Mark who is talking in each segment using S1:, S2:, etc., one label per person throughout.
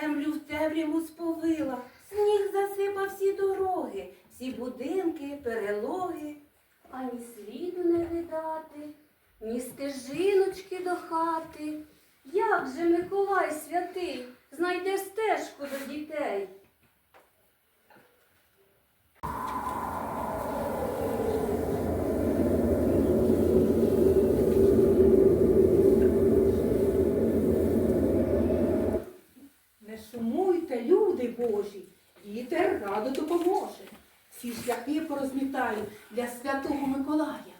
S1: землю в темряву сповила, сніг засипав всі дороги, всі будинки, перелоги.
S2: Ані сліду не видати, ні стежиночки до хати. Як же Миколай святий знайде стежку до дітей?
S3: Не сумуйте, люди Божі, вітер радо допоможе. Всі шляхи порозмітаю для святого Миколая.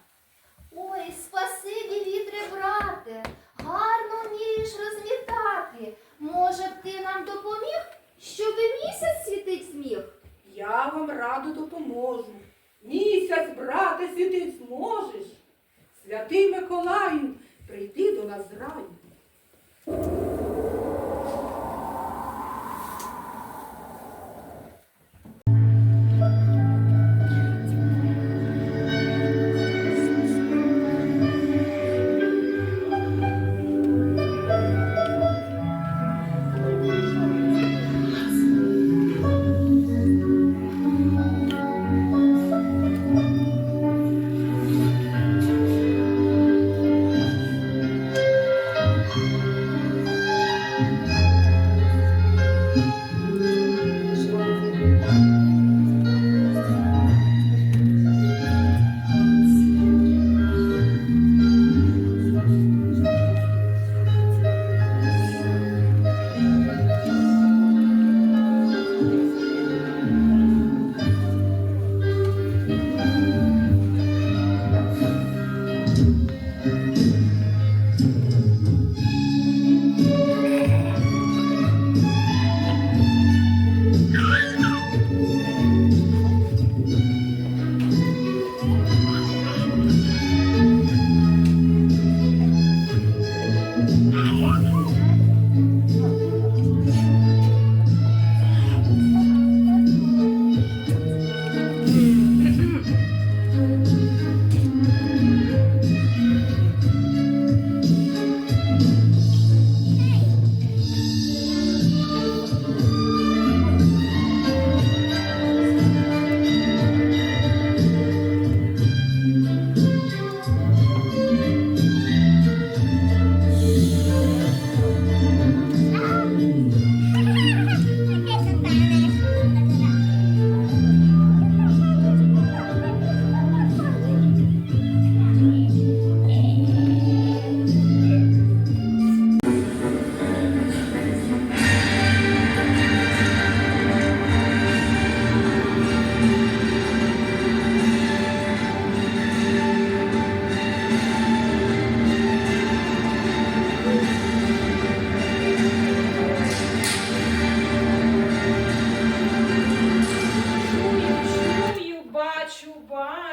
S4: Ой, спасибі, вітре, брате, гарно вмієш розмітати. Може б ти нам допоміг, щоб і місяць світить зміг?
S3: Я вам радо допоможу. Місяць, брате, світить зможеш. Святий Миколаю, прийди до нас з раю.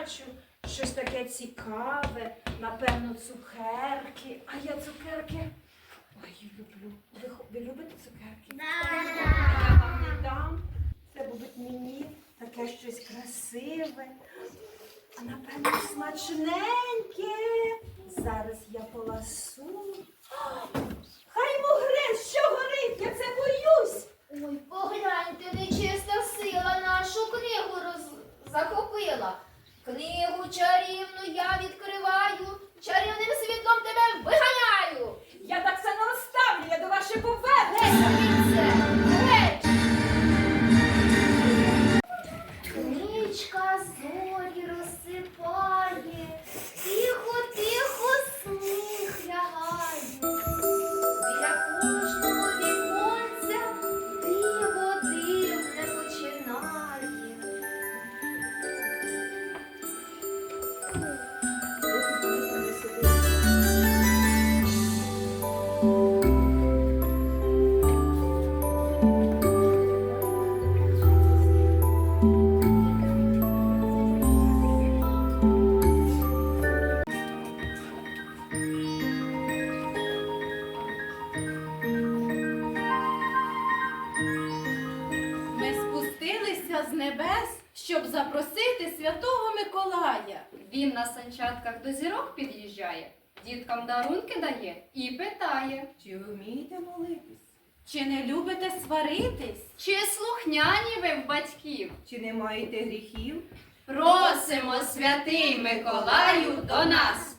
S1: Бачу. Щось таке цікаве, напевно, цукерки. А я цукерки. Ой, люблю. Ви, ви любите цукерки? Я вам не дам. Це будуть мені таке щось красиве. А напевно смачненьке. Зараз я поласу. Хай могре, що горить, я це боюсь.
S4: Ой, погляньте, нечиста сила наша
S5: захопила. Книгу чарівну я відкриваю, чарівним світлом тебе виганяю.
S4: Я так не оставлю, я до вашої ще
S2: діткам дарунки дає і питає.
S6: Чи ви вмієте молитись?
S7: Чи не любите сваритись?
S2: Чи слухняні ви в батьків?
S6: Чи не маєте гріхів?
S2: Просимо, святий Миколаю, до нас.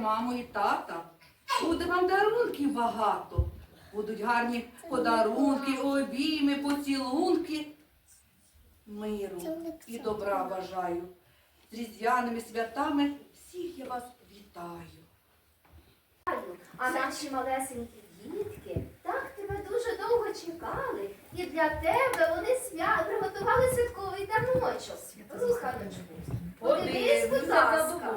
S1: маму і тата. Буде вам дарунків багато. Будуть гарні подарунки, обійми, поцілунки. Миру і добра бажаю. З різдвяними святами всіх я вас вітаю.
S5: А наші малесенькі дітки так тебе дуже довго чекали. І для тебе вони свя... приготували святковий даночок. Руханочку, подивись, будь ласка.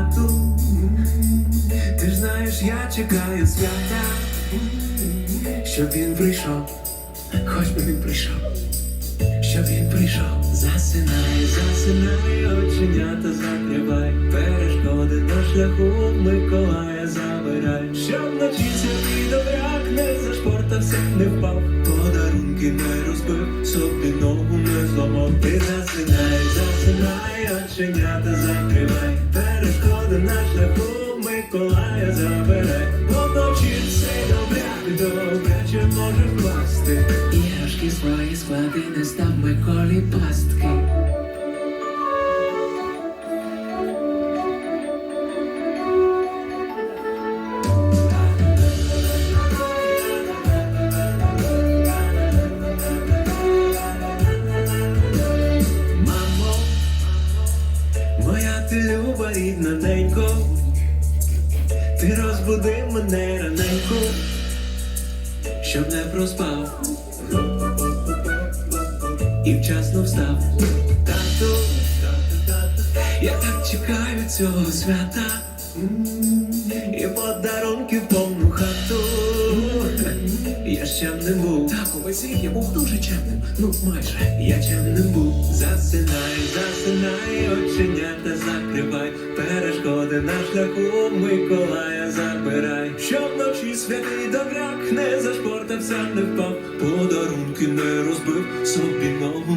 S8: правду Ти ж знаєш, я чекаю свята, щоб він прийшов, хоч би він прийшов, щоб він прийшов, засинай, засинай, оченята закривай, перешкоди на шляху Миколая забирай, щоб вночі святий добряк не зашпортався, не впав. Подай руки не розбив, собі ногу не зламав. Ти засинай, засинай, оченята закривай. Переходи на шляху Миколая забирай. Поточився добряк, чи може впасти. Іграшки свої склади, не став Миколі пастки. цього свята і подарунків повну хату.
S9: Я ще не був. Так, увесь рік я був дуже чемним. Ну майже я чемним був. Засинай, засинай, оченята закривай. Перешкоди на шляху Миколая забирай. Щоб вночі святий добряк не зашпортався, не впав, подарунки не розбив собі ногу.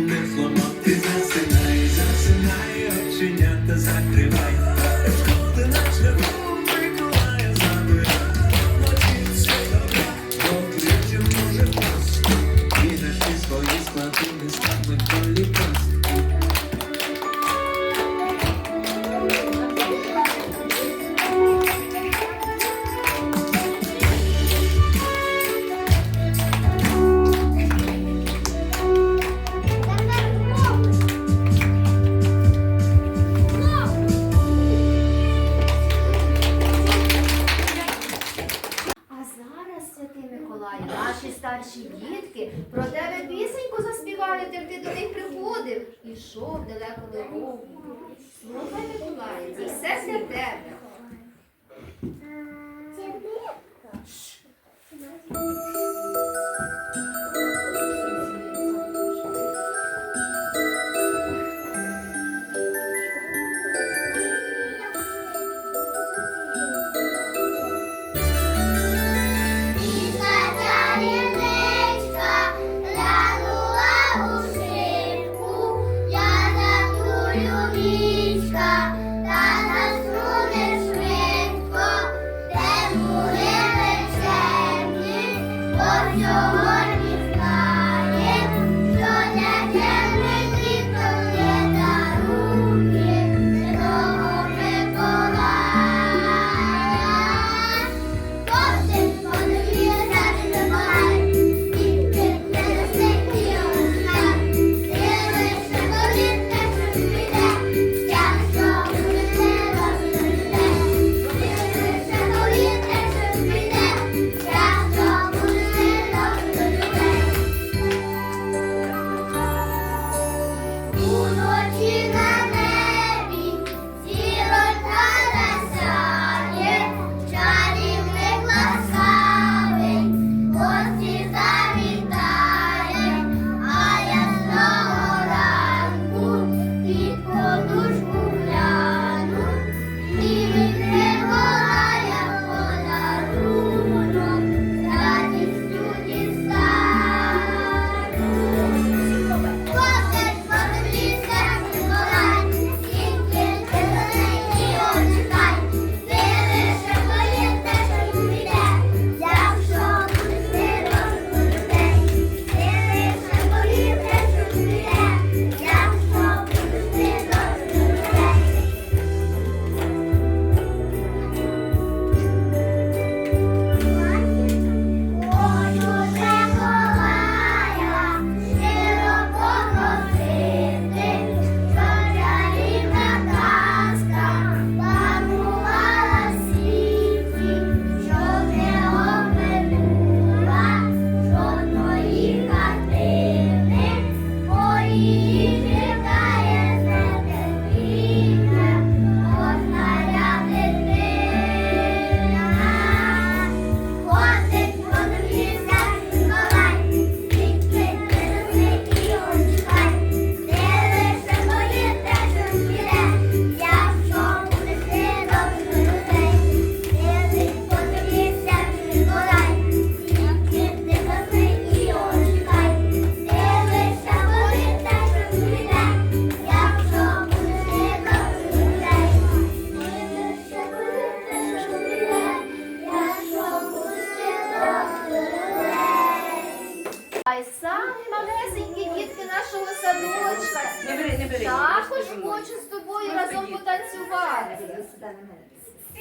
S9: não vai regular, ele desce a.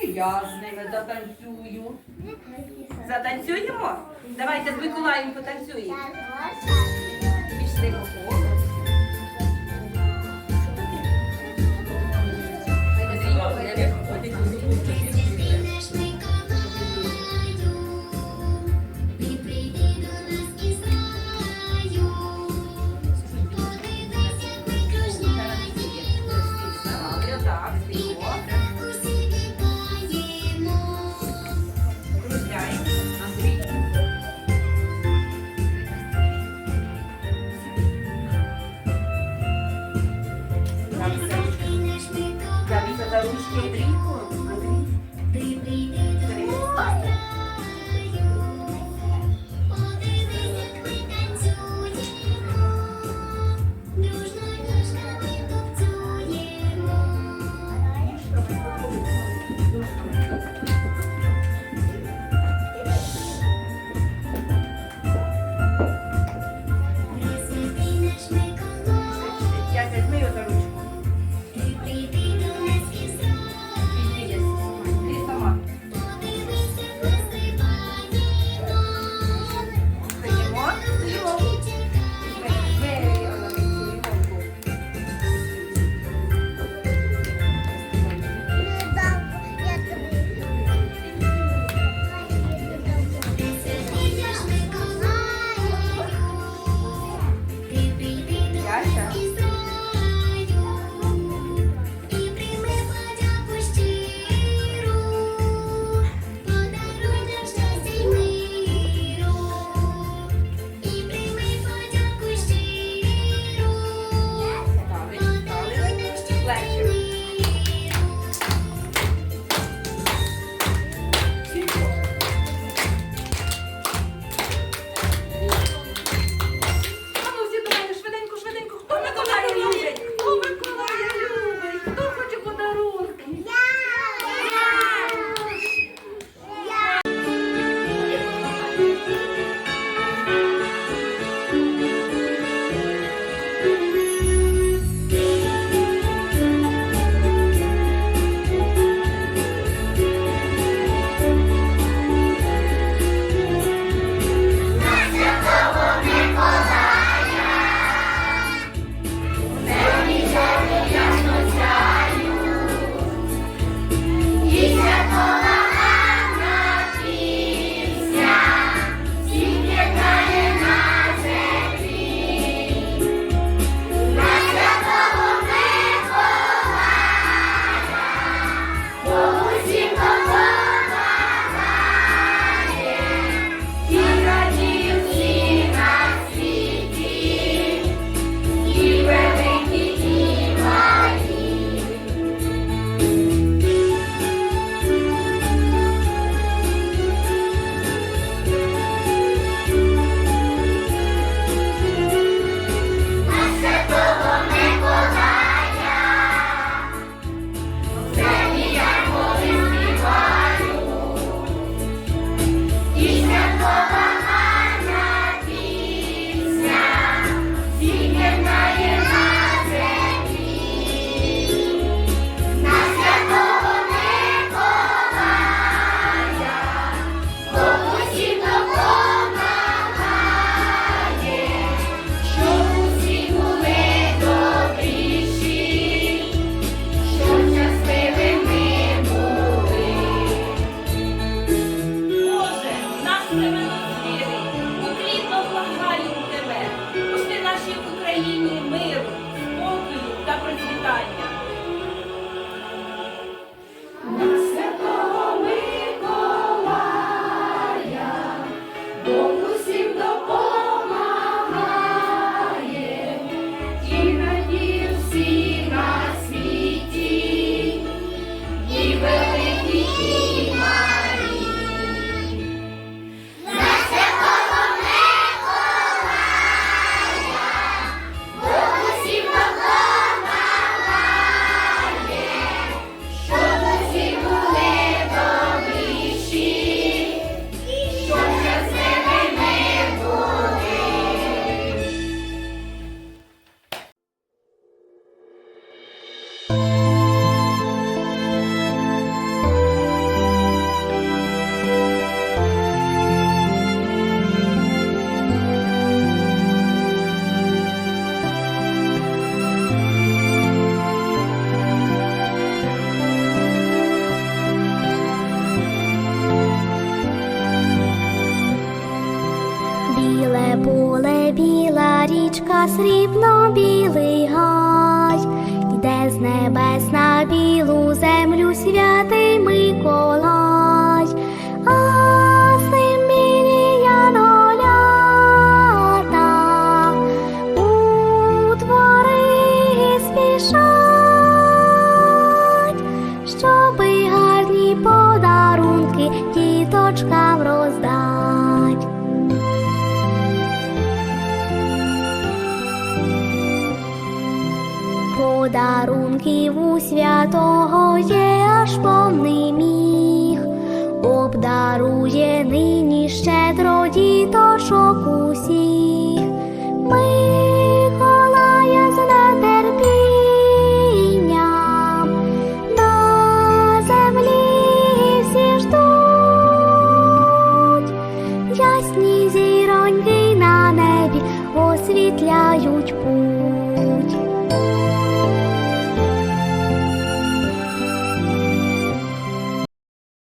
S9: І
S10: я з
S6: ними затанцюю. Затанцюємо? Давайте з Миколаєм потанцюємо. Пішли по колу.
S5: Amen. Подарунків